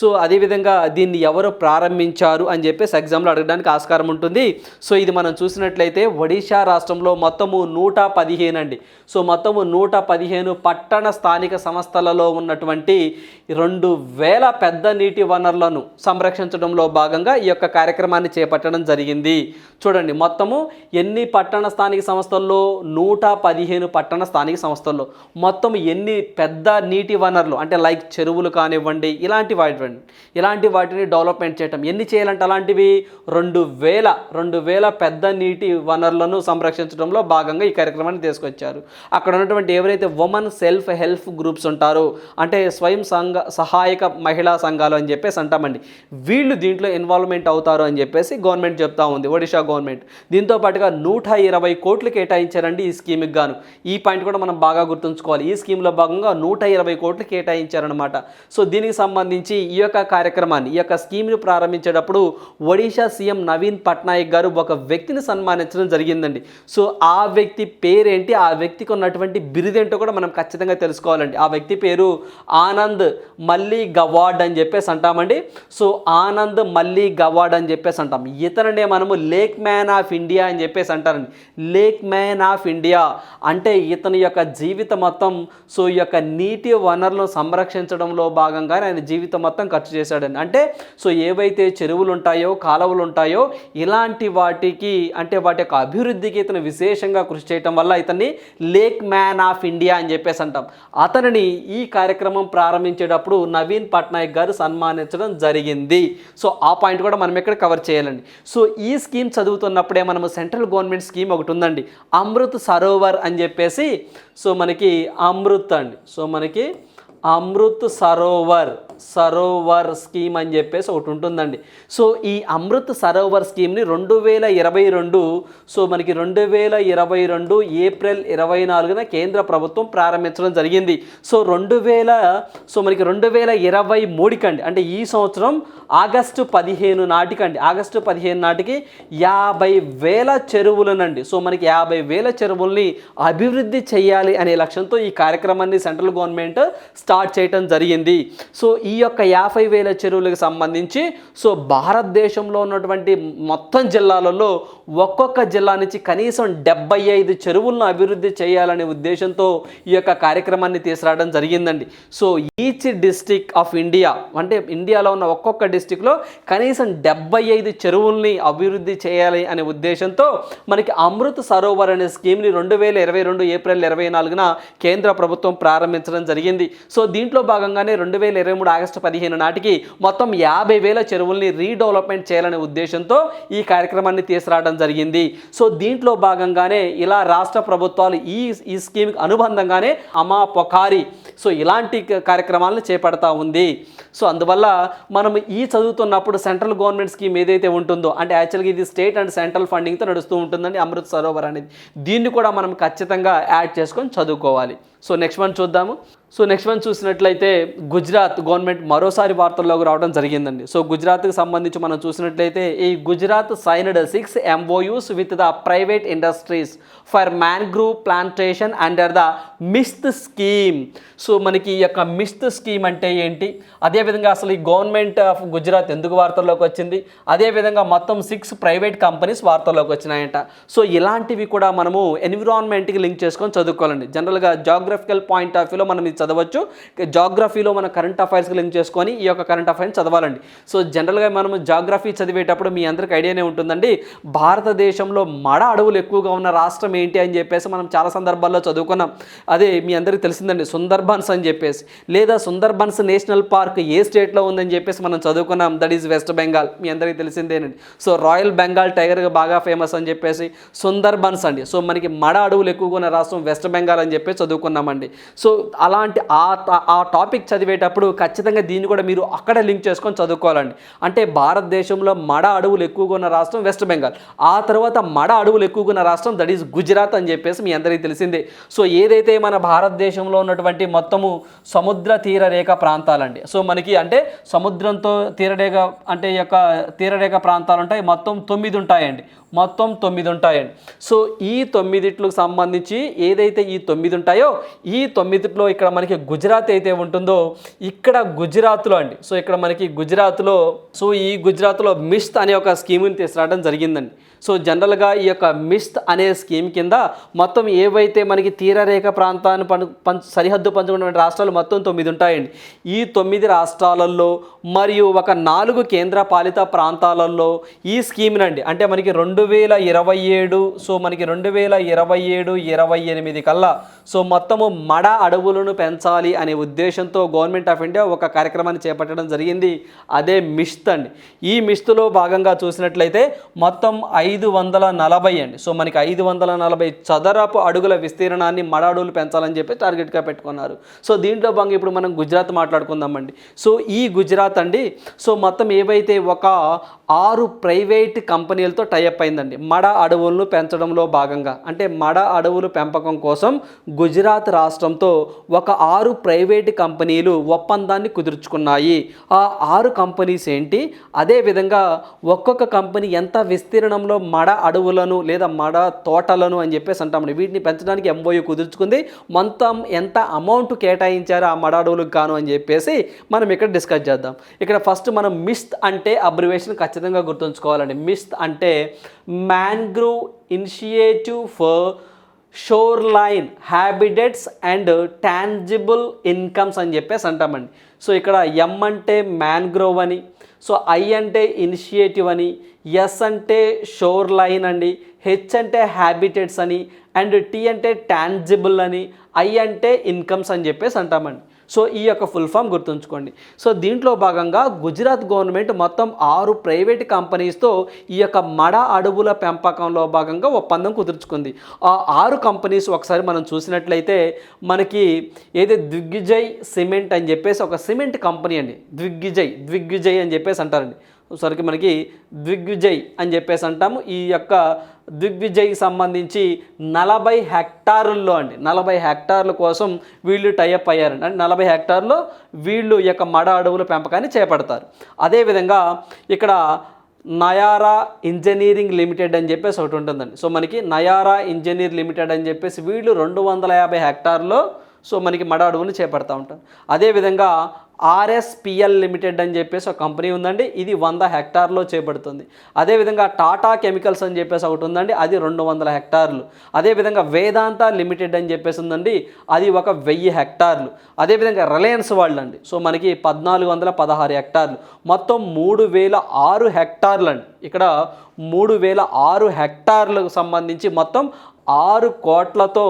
S1: సో అదేవిధంగా దీన్ని ఎవరు ప్రారంభించారు అని చెప్పేసి ఎగ్జామ్లో అడగడానికి ఆస్కారం ఉంటుంది. సో ఇది మనం చూసినట్లయితే ఒడిశా రాష్ట్రంలో మొత్తము నూట పదిహేను అండి. సో మొత్తము నూట పదిహేను పట్టణ స్థానిక సంస్థలలో ఉన్నటువంటి రెండు వేల పెద్ద నీటి వనరులను సంరక్షించడంలో భాగంగా ఈ యొక్క కార్యక్రమాన్ని చేపట్టడం జరిగింది. చూడండి మొత్తము ఎన్ని పట్టణ స్థానిక సంస్థల్లో? నూట పదిహేను పట్టణ స్థానిక సంస్థల్లో. మొత్తం ఎన్ని పెద్ద నీటి వనరులు? అంటే లైక్ చెరువులు కానివ్వండి ఇలాంటి వాటి ఇలాంటి వాటిని డెవలప్మెంట్ చేయటం? ఎన్ని చేయాలంటే అలాంటివి? రెండు వేల రెండు వేల పెద్ద నీటి వనరులను సంరక్షించడంలో భాగంగా ఈ కార్యక్రమాన్ని తీసుకొచ్చారు. అక్కడ ఉన్నటువంటి ఎవరైతే ఉమెన్ సెల్ఫ్ హెల్ప్ గ్రూప్స్ ఉంటారో అంటే స్వయం సంఘ సహాయక మహిళా సంఘాలు అని చెప్పేసి అంటామండి. వీళ్ళు దీంట్లో ఇన్వాల్వ్మెంట్ అవుతారు అని చెప్పేసి గవర్నమెంట్ చెప్తా ఉంది ఒడిషా గవర్నమెంట్. దీంతో పాటుగా నూట ఇరవై కోట్లు కేటాయించారండి ఈ స్కీమ్కి గాను. ఈ పాయింట్ కూడా మనం బాగా గుర్తుంచుకోవాలి. ఈ స్కీమ్లో భాగంగా నూట ఇరవై కోట్లు కేటాయించారనమాట సో దీనికి సంబంధించి ఈ యొక్క కార్యక్రమాన్ని ఈ యొక్క స్కీమ్ను ప్రారంభించేటప్పుడు ఒడిషా సీఎం నవీన్ పట్నాయక్ గారు ఒక వ్యక్తిని సన్మానించడం జరిగిందండి. సో ఆ వ్యక్తి పేరేంటి? ఆ వ్యక్తికి ఉన్నటువంటి బిరుదేంటో కూడా మనం ఖచ్చితంగా తెలుసుకోవాలండి. ఆ వ్యక్తి పేరు ఆనంద్ మల్లి గవాడ్ అని చెప్పేసి అంటామండి. సో ఆనంద్ మల్లి గవాడ్ అని చెప్పేసి అంటాం. ఇతననే మనము లేక్ మ్యాన్ ఆఫ్ ఇండియా అని చెప్పేసి అంటారండి. లేక్ మ్యాన్ ఆఫ్ ఇండియా అంటే ఇతని యొక్క జీవితం మొత్తం సో ఈ యొక్క నీటి వనరులను సంరక్షించడంలో భాగంగా ఆయన జీవితం మొత్తం ఖర్చు చేశాడండి అంటే సో ఏవైతే చెరువులు ఉంటాయో కాలువలు ఉంటాయో ఇలాంటి వాటికి అంటే వాటి యొక్క అభివృద్ధికి ఇతను విశేషంగా కృషి చేయటం వల్ల ఇతన్ని లేక్ మ్యాన్ ఆఫ్ ఇండియా అని చెప్పేసి అంటాం. అతనిని ఈ కార్యక్రమం ప్రారంభించేటప్పుడు నవీన్ పట్నాయక్ గారు సన్మానించడం జరిగింది. సో ఆ పాయింట్ కూడా మనం ఇక్కడ కవర్ చేయాలండి. సో ఈ స్కీమ్ చదువుతున్నప్పుడే మనము సెంట్రల్ గవర్నమెంట్ స్కీమ్ ఒకటి ఉందండి అమృత్ సరోవర్ అని చెప్పేసి సో మనకి అమృత్ అండి. సో మనకి అమృత్ సరోవర్. సరోవర్ స్కీమ్ అని చెప్పేసి ఒకటి ఉంటుందండి. సో ఈ అమృత్ సరోవర్ స్కీమ్ని రెండు వేల ఇరవై రెండు సో మనకి రెండు వేల ఇరవై రెండు ఏప్రిల్ ఇరవై నాలుగున కేంద్ర ప్రభుత్వం ప్రారంభించడం జరిగింది. సో రెండు వేల సో మనకి రెండు వేల ఇరవై మూడుకండి. అంటే ఈ సంవత్సరం ఆగస్టు పదిహేను నాటికండి. ఆగస్టు పదిహేను నాటికి యాభై వేల చెరువులనండి. సో మనకి యాభై వేల చెరువుల్ని అభివృద్ధి చేయాలి అనే లక్ష్యంతో ఈ కార్యక్రమాన్ని సెంట్రల్ గవర్నమెంట్ స్టార్ట్ చేయడం జరిగింది. సో ఈ ఈ యొక్క యాభై వేల చెరువులకు సంబంధించి సో భారతదేశంలో ఉన్నటువంటి మొత్తం జిల్లాలలో ఒక్కొక్క జిల్లా నుంచి కనీసం డెబ్బై ఐదు చెరువులను అభివృద్ధి చేయాలనే ఉద్దేశంతో ఈ యొక్క కార్యక్రమాన్ని తీసుకురావడం జరిగిందండి. So each district of India అంటే ఇండియాలో ఉన్న ఒక్కొక్క డిస్టిక్లో కనీసం డెబ్బై ఐదు చెరువుల్ని అభివృద్ధి చేయాలి అనే ఉద్దేశంతో మనకి అమృత్ సరోవర్ అనే స్కీమ్ని రెండు వేల ఇరవై రెండు ఏప్రిల్ ఇరవై నాలుగున కేంద్ర ప్రభుత్వం ప్రారంభించడం జరిగింది. సో దీంట్లో భాగంగానే రెండు వేల ఇరవై మూడు ఆగస్టు పదిహేను నాటికి మొత్తం యాభై వేల చెరువుల్ని రీడెవలప్మెంట్ చేయాలనే ఉద్దేశంతో ఈ కార్యక్రమాన్ని తీసుకురావడం జరిగింది. సో దీంట్లో భాగంగానే ఇలా రాష్ట్ర ప్రభుత్వాలు ఈ ఈ స్కీమ్కి అనుబంధంగానే అమా పొకారి. సో ఇలాంటి కార్యక్రమాలను చేపడతా ఉంది. సో అందువల్ల మనం ఈ చదువుతున్నప్పుడు సెంట్రల్ గవర్నమెంట్ స్కీమ్ ఏదైతే ఉంటుందో అంటే యాక్చువల్గా ఇది స్టేట్ అండ్ సెంట్రల్ ఫండింగ్తో నడుస్తూ ఉంటుందండి అమృత్ సరోవర్ అనేది. దీన్ని కూడా మనం ఖచ్చితంగా యాడ్ చేసుకొని చదువుకోవాలి. సో నెక్స్ట్ వన్ చూద్దాము. సో నెక్స్ట్ వన్ చూసినట్లయితే గుజరాత్ గవర్నమెంట్ మరోసారి వార్తల్లోకి రావడం జరిగిందండి. సో గుజరాత్కి సంబంధించి మనం చూసినట్లయితే ఈ Gujarat signed six MoUs with the private industries for mangrove plantation under the MISHTI scheme so మనకి ఈ యొక్క మిస్త్ స్కీమ్ అంటే ఏంటి? అదేవిధంగా అసలు ఈ గవర్నమెంట్ ఆఫ్ గుజరాత్ ఎందుకు వార్తల్లోకి వచ్చింది? అదేవిధంగా మొత్తం సిక్స్ ప్రైవేట్ కంపెనీస్ వార్తల్లోకి వచ్చినాయంట. సో ఇలాంటివి కూడా మనము ఎన్విరాన్మెంట్కి లింక్ చేసుకొని చదువుకోవాలండి. జనరల్గా జాగ్రఫికల్ పాయింట్ ఆఫ్ వ్యూలో మనం ఇది చదవచ్చు. జాగ్రఫీలో మన కరెంట్ అఫైర్స్కి లింక్ చేసుకొని ఈ యొక్క కరెంట్ అఫైర్స్ చదవాలండి. సో జనరల్గా మనం జాగ్రఫీ చదివేటప్పుడు మీ అందరికి ఐడియానే ఉంటుందండి. భారతదేశంలో మడ అడవులు ఎక్కువగా ఉన్న రాష్ట్రం ఏంటి అని చెప్పేసి మనం చాలా సందర్భాల్లో చదువుకున్నాం. అదే మీ అందరికీ తెలిసిందండి సుందర్బన్స్ అని చెప్పేసి. లేదా సుందర్బన్స్ నేషనల్ పార్క్ ఏ స్టేట్లో ఉందని చెప్పేసి మనం చదువుకున్నాం. దట్ ఈజ్ వెస్ట్ బెంగాల్ మీ అందరికీ తెలిసిందేనండి సో రాయల్ బెంగాల్ టైగర్గా బాగా ఫేమస్ అని చెప్పేసి సుందర్బన్స్ అండి. సో మనకి మడ అడవులు ఎక్కువగా ఉన్న రాష్ట్రం వెస్ట్ బెంగాల్ అని చెప్పి చదువుకున్నామండి సో అలాంటి ఆ ఆ టాపిక్ చదివేటప్పుడు ఖచ్చితంగా దీన్ని కూడా మీరు అక్కడ లింక్ చేసుకొని చదువుకోవాలండి. అంటే భారతదేశంలో మడ అడవులు ఎక్కువగా ఉన్న రాష్ట్రం వెస్ట్ బెంగాల్. ఆ తర్వాత మడ అడవులు ఎక్కువగా ఉన్న రాష్ట్రం దట్ ఈస్ గుజరాత్ అని చెప్పేసి మీ అందరికీ తెలిసిందే. సో ఏదైతే మన భారతదేశంలో ఉన్నటువంటి మొత్తము సముద్ర తీరరేఖ ప్రాంతాలండి. సో మనకి అంటే సముద్రంతో తీరరేఖ అంటే యొక్క తీరరేఖ ప్రాంతాలు ఉంటాయి. మొత్తం తొమ్మిది ఉంటాయండి. మొత్తం తొమ్మిది ఉంటాయండి. సో ఈ తొమ్మిదిట్లకు సంబంధించి ఏదైతే ఈ తొమ్మిది ఉంటాయో ఈ తొమ్మిదిట్లో ఇక్కడ మనకి గుజరాత్ అయితే ఉంటుందో ఇక్కడ గుజరాత్లో అండి. సో ఇక్కడ మనకి గుజరాత్లో సో ఈ గుజరాత్లో మిస్ట్ అనే ఒక స్కీమ్ని తీసుకురావడం జరిగిందండి. సో జనరల్గా ఈ యొక్క మిస్ట్ అనే స్కీమ్ కింద మొత్తం ఏవైతే మనకి తీరరేఖ ప్రాంతాన్ని పం సరిహద్దు పంచుకున్నటువంటి రాష్ట్రాలు మొత్తం తొమ్మిది ఉంటాయండి. ఈ తొమ్మిది రాష్ట్రాలలో మరియు ఒక నాలుగు కేంద్ర పాలిత ప్రాంతాలలో ఈ స్కీమ్నండి అంటే మనకి రెండు వేల ఇరవై ఏడు సో మనకి రెండు వేల ఇరవై ఏడు ఇరవై ఎనిమిది కల్లా సో మొత్తము మడ అడవులను పెంచాలి అనే ఉద్దేశంతో గవర్నమెంట్ ఆఫ్ ఇండియా ఒక కార్యక్రమాన్ని చేపట్టడం జరిగింది. అదే మిస్త్ అండి. ఈ మిస్త్లో భాగంగా చూసినట్లయితే మొత్తం ఐదు ఐదు వందల నలభై అండి. సో మనకి ఐదు వందల నలభై చదరపు అడుగుల విస్తీర్ణాన్ని మడ పెంచాలని చెప్పి టార్గెట్గా పెట్టుకున్నారు. సో దీంట్లో భాగంగా ఇప్పుడు మనం గుజరాత్ మాట్లాడుకుందామండి. సో ఈ గుజరాత్ అండి సో మొత్తం ఏవైతే ఒక ఆరు ప్రైవేట్ కంపెనీలతో టైఅప్ అయిందండి. మడ అడవులను పెంచడంలో భాగంగా. అంటే మడ అడవులు పెంపకం కోసం గుజరాత్ రాష్ట్రంతో ఒక ఆరు ప్రైవేట్ కంపెనీలు ఒప్పందాన్ని కుదుర్చుకున్నాయి. ఆ ఆరు కంపెనీస్ ఏంటి? అదేవిధంగా ఒక్కొక్క కంపెనీ ఎంత విస్తీర్ణంలో మడ అడవులను లేదా మడ తోటలను అని చెప్పేసి అంటామండి. వీటిని పెంచడానికి ఎంఓయూ కుదుర్చుకుంది. మొత్తం ఎంత అమౌంట్ కేటాయించారు ఆ మడ అడవులకు గాను అని చెప్పేసి మనం ఇక్కడ డిస్కస్ చేద్దాం. ఇక్కడ ఫస్ట్ మనం మిస్ట్ అంటే అబ్రివేషన్ ఖచ్చితంగా గుర్తుంచుకోవాలండి. మిస్ట్ అంటే mangrove initiative for sure line habitats and tangible incomes అని చెప్పేసి అంటామండి. సో ఇక్కడ ఎం అంటే మ్యాన్గ్రోవ్ అని సో ఐ అంటే ఇనిషియేటివ్ అని ఎస్ అంటే షోర్ లైన్ అండి హెచ్ అంటే హ్యాబిటెట్స్ అని అండ్ టీ అంటే టాంజిబుల్ అని ఐ అంటే ఇన్కమ్స్ అని చెప్పేసి అంటామండి. సో ఈ యొక్క ఫుల్ ఫామ్ గుర్తుంచుకోండి. సో దీంట్లో భాగంగా గుజరాత్ గవర్నమెంట్ మొత్తం ఆరు ప్రైవేట్ కంపెనీస్తో ఈ యొక్క మడ అడవుల పెంపకంలో భాగంగా ఒప్పందం కుదుర్చుకుంది. ఆ ఆరు కంపెనీస్ ఒకసారి మనం చూసినట్లయితే మనకి ఏదైతే దిగ్విజయ్ సిమెంట్ అని చెప్పేసి ఒక సిమెంట్ కంపెనీ అండి. దిగ్విజయ్ దిగ్విజయ్ అని చెప్పేసి అంటారండి. సరికి మనకి దిగ్విజయ్ అని చెప్పేసి అంటాము. ఈ యొక్క దిగ్విజయ్కి సంబంధించి నలభై హెక్టారుల్లో అండి నలభై హెక్టార్ల కోసం వీళ్ళు టైఅప్ అయ్యారండి అంటే నలభై హెక్టార్లో వీళ్ళు ఈ యొక్క మడ అడవుల పెంపకాన్ని చేపడతారు. అదేవిధంగా ఇక్కడ నయారా ఇంజనీరింగ్ లిమిటెడ్ అని చెప్పేసి ఒకటి ఉంటుందండి. సో మనకి నయారా ఇంజనీర్ లిమిటెడ్ అని చెప్పేసి వీళ్ళు రెండు వందల యాభై హెక్టార్లో సో మనకి మడ అడవులు చేపడతా ఉంటారు. అదేవిధంగా ఆర్ఎస్పిఎల్ లిమిటెడ్ అని చెప్పేసి ఒక కంపెనీ ఉందండి. ఇది వంద హెక్టార్లో చేపడుతుంది. అదేవిధంగా టాటా కెమికల్స్ అని చెప్పేసి ఒకటి ఉందండి. అది రెండు వందల హెక్టార్లు. అదేవిధంగా వేదాంత లిమిటెడ్ అని చెప్పేసి ఉందండి. అది ఒక వెయ్యి హెక్టార్లు. అదేవిధంగా రిలయన్స్ వాళ్ళు అండి సో మనకి పద్నాలుగు వందల పదహారు హెక్టార్లు. మొత్తం మూడు వేల ఆరు హెక్టార్లు అండి ఇక్కడ మూడు వేల ఆరు హెక్టార్లకు సంబంధించి మొత్తం ఆరు కోట్లతో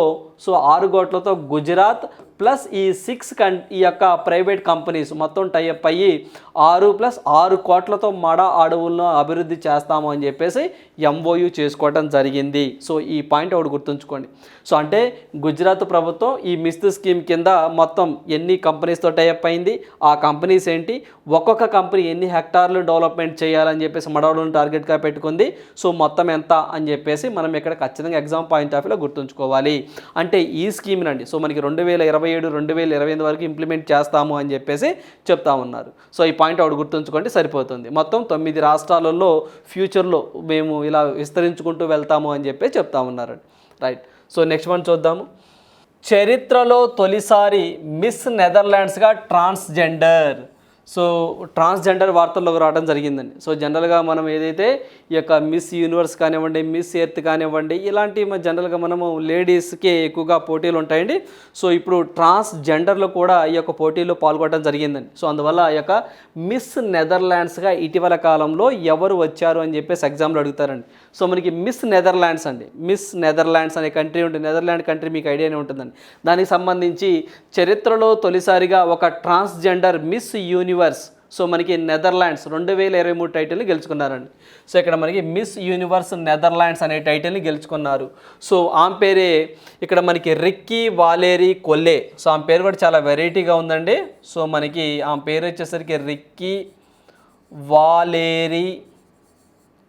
S1: సో ఆరు కోట్లతో గుజరాత్ ప్లస్ ఈ సిక్స్ కన్ ఈ యొక్క ప్రైవేట్ కంపెనీస్ మొత్తం టైఅప్ అయ్యి ఆరు ప్లస్ ఆరు కోట్లతో మడ అడవులను అభివృద్ధి చేస్తాము అని చెప్పేసి ఎంఓయు చేసుకోవడం జరిగింది. సో ఈ పాయింట్ ఒకటి గుర్తుంచుకోండి. సో అంటే గుజరాత్ ప్రభుత్వం ఈ మిస్త్ స్కీమ్ కింద మొత్తం ఎన్ని కంపెనీస్తో టైఅప్ అయింది ఆ కంపెనీస్ ఏంటి ఒక్కొక్క కంపెనీ ఎన్ని హెక్టార్లు డెవలప్మెంట్ చేయాలని చెప్పేసి మడవలను టార్గెట్గా పెట్టుకుంది. సో మొత్తం ఎంత అని చెప్పేసి మనం ఇక్కడ ఖచ్చితంగా ఎగ్జామ్ పాయింట్ ఆఫ్ వ్యూలో గుర్తుంచుకోవాలి. అంటే ఈ స్కీమ్ నండి సో మనకి రెండు వేల ఇరవై ఏడు రెండు వేల ఇరవై ఎనిమిది వరకు ఇంప్లిమెంట్ చేస్తాము అని చెప్పేసి చెప్తా ఉన్నారు. సో ఈ పాయింట్ ఒకటి గుర్తుంచుకోండి సరిపోతుంది. మొత్తం తొమ్మిది రాష్ట్రాలలో ఫ్యూచర్లో మేము ఇలా విస్తరించుకుంటూ వెళ్తాము అని చెప్పి చెప్తా ఉన్నారు. రైట్ సో నెక్స్ట్ వన్ చూద్దాము. చరిత్రలో తొలిసారి మిస్ నెదర్లాండ్స్గా ట్రాన్స్జెండర్. సో ట్రాన్స్జెండర్ వార్తల్లోకి రావడం జరిగిందండి. సో జనరల్గా మనం ఏదైతే ఈ యొక్క మిస్ యూనివర్స్ కానివ్వండి మిస్ ఎర్త్ కానివ్వండి ఇలాంటి జనరల్గా మనము లేడీస్కే ఎక్కువగా పోటీలు ఉంటాయండి. సో ఇప్పుడు ట్రాన్స్జెండర్లో కూడా ఈ యొక్క పోటీలో పాల్గొనడం జరిగిందండి. సో అందువల్ల ఈ యొక్క మిస్ నెదర్లాండ్స్గా ఇటీవల కాలంలో ఎవరు వచ్చారు అని చెప్పేసి ఎగ్జామ్లో అడుగుతారండి. సో మనకి మిస్ నెదర్లాండ్స్ అండి. మిస్ నెదర్లాండ్స్ అనే కంట్రీ ఉంటుంది నెదర్లాండ్ కంట్రీ మీకు ఐడియానే ఉంటుందండి. దానికి సంబంధించి చరిత్రలో తొలిసారిగా ఒక ట్రాన్స్జెండర్ మిస్ యూనివర్స్ సో మనకి నెదర్లాండ్స్ రెండు వేల ఇరవై మూడు టైటిల్ని గెలుచుకున్నారండి. సో ఇక్కడ మనకి మిస్ యూనివర్స్ నెదర్లాండ్స్ అనే టైటిల్ని గెలుచుకున్నారు. సో ఆమె పేరే ఇక్కడ మనకి రిక్కీ వాలేరీ కొల్లే. సో ఆమె పేరు కూడా చాలా వెరైటీగా ఉందండి. సో మనకి ఆమె పేరు వచ్చేసరికి రిక్కీ వాలేరీ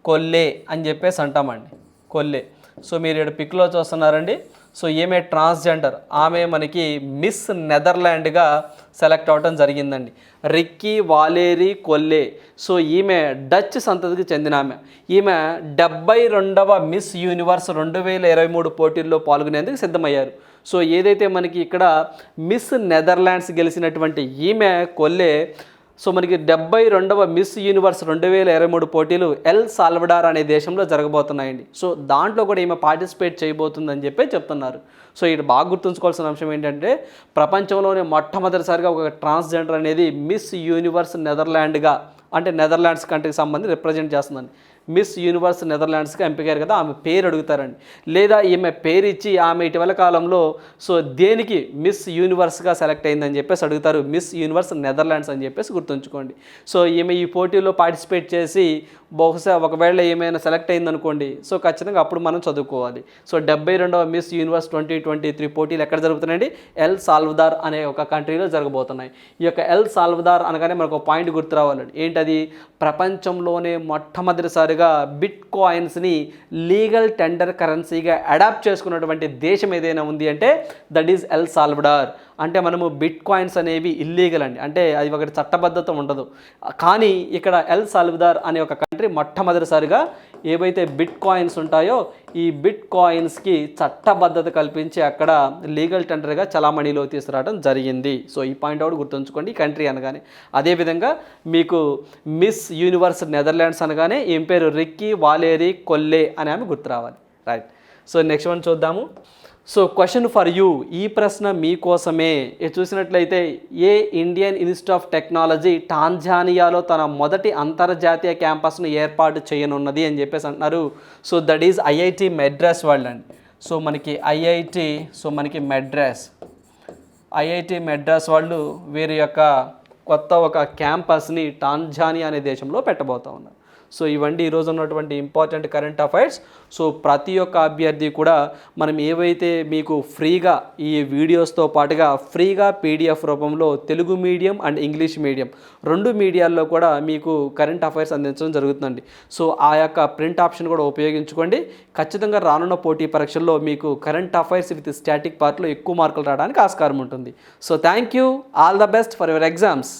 S1: కొల్లే అని చెప్పేసి అంటామండి. కొల్లే. సో మీరు ఇక్కడ పిక్లో చూస్తున్నారండి. సో ఈమె ట్రాన్స్జెండర్. ఆమె మనకి మిస్ నెదర్లాండ్గా సెలెక్ట్ అవ్వడం జరిగిందండి. Rikkie Valerie Kolle. సో ఈమె డచ్ సంతతికి చెందిన ఆమె. ఈమె డెబ్బై రెండవ మిస్ యూనివర్స్ రెండు వేల ఇరవై మూడు పోటీల్లో పాల్గొనేందుకు సిద్ధమయ్యారు. సో ఏదైతే మనకి ఇక్కడ మిస్ నెదర్లాండ్స్ గెలిచినటువంటి ఈమె కొల్లే సో మనకి డెబ్బై రెండవ మిస్ యూనివర్స్ రెండు వేల ఇరవై మూడు పోటీలు ఎల్ సాల్వడార్ అనే దేశంలో జరగబోతున్నాయండి. సో దాంట్లో కూడా ఈమె పార్టిసిపేట్ చేయబోతుందని చెప్పి చెప్తున్నారు. సో ఇక్కడ బాగా గుర్తుంచుకోవాల్సిన అంశం ఏంటంటే ప్రపంచంలోనే మొట్టమొదటిసారిగా ఒక ట్రాన్స్జెండర్ అనేది మిస్ యూనివర్స్ నెదర్లాండ్గా అంటే నెదర్లాండ్స్ కంట్రీకి సంబంధించి రిప్రజెంట్ చేస్తుందండి మిస్ యూనివర్స్ నెదర్లాండ్స్కి ఎంపికారు కదా ఆమె పేరు అడుగుతారండి. లేదా ఈమె పేరు ఇచ్చి ఆమె ఇటీవల కాలంలో సో దేనికి మిస్ యూనివర్స్గా సెలెక్ట్ అయిందని చెప్పేసి అడుగుతారు. మిస్ యూనివర్స్ నెదర్లాండ్స్ అని చెప్పేసి గుర్తుంచుకోండి. సో ఈమె ఈ పోటీలో పార్టిసిపేట్ చేసి బహుశా ఒకవేళ ఏమైనా సెలెక్ట్ అయిందనుకోండి సో ఖచ్చితంగా అప్పుడు మనం చదువుకోవాలి. సో డెబ్బై రెండవ miss universe twenty twenty three పోటీలు ఎక్కడ జరుగుతున్నాయండి? ఎల్ సాల్వదార్ అనే ఒక కంట్రీలో జరగబోతున్నాయి. ఈ యొక్క ఎల్ సాల్వదార్ అనగానే మనకు ఒక పాయింట్ గుర్తు రావాలండి. ఏంటది? ప్రపంచంలోనే మొట్టమొదటిసారిగా బిట్ కాయిన్స్ని లీగల్ టెండర్ కరెన్సీగా అడాప్ట్ చేసుకున్నటువంటి దేశం ఏదైనా ఉంది అంటే దట్ ఈజ్ ఎల్ సాల్వడార్. అంటే మనము బిట్ కాయిన్స్ అనేవి ఇల్లీగల్ అండి. అంటే అది ఒకటి చట్టబద్ధత ఉండదు. కానీ ఇక్కడ ఎల్ సాల్విదార్ అనే ఒక కంట్రీ మొట్టమొదటిసారిగా ఏవైతే బిట్ కాయిన్స్ ఉంటాయో ఈ బిట్ కాయిన్స్కి చట్టబద్ధత కల్పించి అక్కడ లీగల్ టెండర్గా చలామణిలో తీసుకురావడం జరిగింది. సో ఈ పాయింట్ అవుట్ గుర్తుంచుకోండి. కంట్రీ అనగానే. అదేవిధంగా మీకు మిస్ యూనివర్స్ నెదర్లాండ్స్ అనగానే ఏం పేరు? రిక్కీ వాలేరీ కొల్లే అని ఆమె గుర్తు రావాలి. రైట్ సో నెక్స్ట్ వన్ చూద్దాము. సో క్వశ్చన్ ఫర్ యూ ఈ ప్రశ్న మీకోసమే చూసినట్లయితే ఏ ఇండియన్ ఇన్స్టిట్యూట్ ఆఫ్ టెక్నాలజీ టాంజానియాలో తన మొదటి అంతర్జాతీయ క్యాంపస్ను ఏర్పాటు చేయనున్నది అని చెప్పేసి అంటున్నారు. So that is IIT Madras world అండి సో మనకి ఐఐటి సో మనకి మెడ్రాస్ ఐఐటి మెడ్రాస్ వాళ్ళు వీరి యొక్క కొత్త ఒక క్యాంపస్ని టాంజానియా అనే దేశంలో పెట్టబోతా ఉన్నారు. సో ఇవన్నీ ఈరోజు ఉన్నటువంటి ఇంపార్టెంట్ కరెంట్ అఫైర్స్ సో ప్రతి ఒక్క అభ్యర్థి కూడా మనం ఏవైతే మీకు ఫ్రీగా ఈ వీడియోస్తో పాటుగా ఫ్రీగా పీడిఎఫ్ రూపంలో Telugu medium and English medium రెండు మీడియాల్లో కూడా మీకు కరెంట్ అఫైర్స్ అందించడం జరుగుతుందండి. సో ఆ యొక్క ప్రింట్ ఆప్షన్ కూడా ఉపయోగించుకోండి. ఖచ్చితంగా రానున్న పోటీ పరీక్షల్లో మీకు కరెంట్ అఫైర్స్ విత్ స్టాటిక్ పార్ట్లో ఎక్కువ మార్కులు రావడానికి ఆస్కారం ఉంటుంది. So thank you all the best for your exams